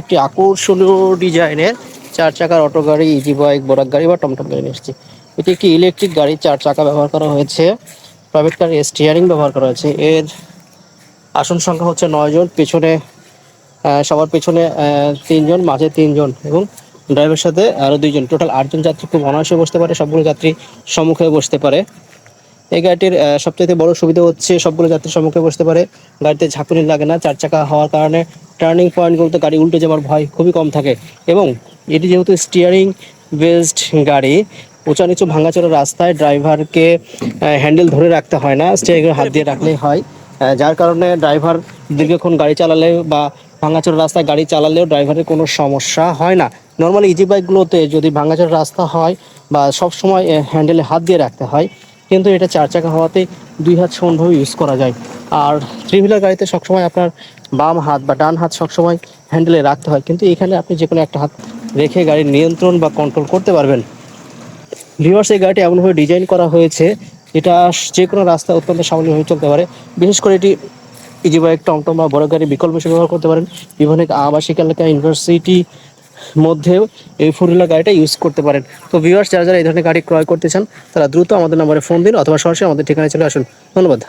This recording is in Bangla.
একটি আকর্ষণীয় ডিজাইনের চার চাকার অটো গাড়ি ইজি বাইক বরাক গাড়ি বা টমটম গাড়ি এসেছি। এটি একটি ইলেকট্রিক গাড়ি, চার চাকা ব্যবহার করা হয়েছে। প্রাইভেট কার স্টিয়ারিং ব্যবহার করা হয়েছে। এর আসন সংখ্যা হচ্ছে নয় জন। পেছনে সবার পেছনে তিনজন, মাঝে তিনজন এবং ড্রাইভারের সাথে আরও দুইজন। টোটাল আটজন যাত্রী খুব অনায়াসে বসতে পারে। সবগুলো যাত্রী সম্মুখে বসতে পারে। এই গাড়িটির সবচেয়ে বড় সুবিধা হচ্ছে সবগুলো যাত্রীর সম্মুখে বসতে পারে। গাড়িতে ঝাঁকুনি লাগে না। চার চাকা হওয়ার কারণে টার্নিং পয়েন্টগুলোতে গাড়ি উল্টে যাওয়ার ভয় খুবই কম থাকে এবং এটি যেহেতু স্টিয়ারিং বেসড গাড়ি উঁচা নিচু ভাঙাচোরা রাস্তায় ড্রাইভারকে হ্যান্ডেল ধরে রাখতে হয় না স্টিয়ারিং হাত দিয়ে রাখলেই হয়। যার কারণে ড্রাইভার দীর্ঘক্ষণ গাড়ি চালালে বা ভাঙাচোরা রাস্তায় গাড়ি চালালেও ড্রাইভারের কোনো সমস্যা হয় না। নর্মালি ইজি বাইকগুলোতে যদি ভাঙাচোরা রাস্তা হয় বা সব সময় হ্যান্ডেলে হাত দিয়ে রাখতে হয় কিন্তু এটা চার চাকা হওয়াতে দুই হাত সমানভাবে ইউজ করা যায়। আর থ্রি হুইলার গাড়িতে সবসময় আপনার বাম হাত বা ডান হাত সবসময় হ্যান্ডেলে রাখতে হয়। কিন্তু এখানে আপনি যে কোনো একটা হাত রেখে গাড়ির নিয়ন্ত্রণ বা কন্ট্রোল করতে পারবেন। ভিউয়ার্স এই গাড়িটি এমনভাবে ডিজাইন করা হয়েছে এটা যে কোনো রাস্তায় অত্যন্ত সামান্যভাবে চলতে পারে। বিশেষ করে এটি ইজি বাইক টমটম বা বড় গাড়ি বিকল্প হিসেবে ব্যবহার করতে পারেন। বিভিন্ন আবাসিক এলাকা ইউনিভার্সিটি মধ্যেও এই ফোর হুইলার গাড়িটা ইউজ করতে পারেন। তো ভিউয়ার্স যারা যারা এই ধরনের গাড়ি ক্রয় করতে চান, তারা দ্রুত আমাদের নম্বরে ফোন দিন অথবা সরাসরি আমাদের ঠিকানায় চলে আসুন। ধন্যবাদ।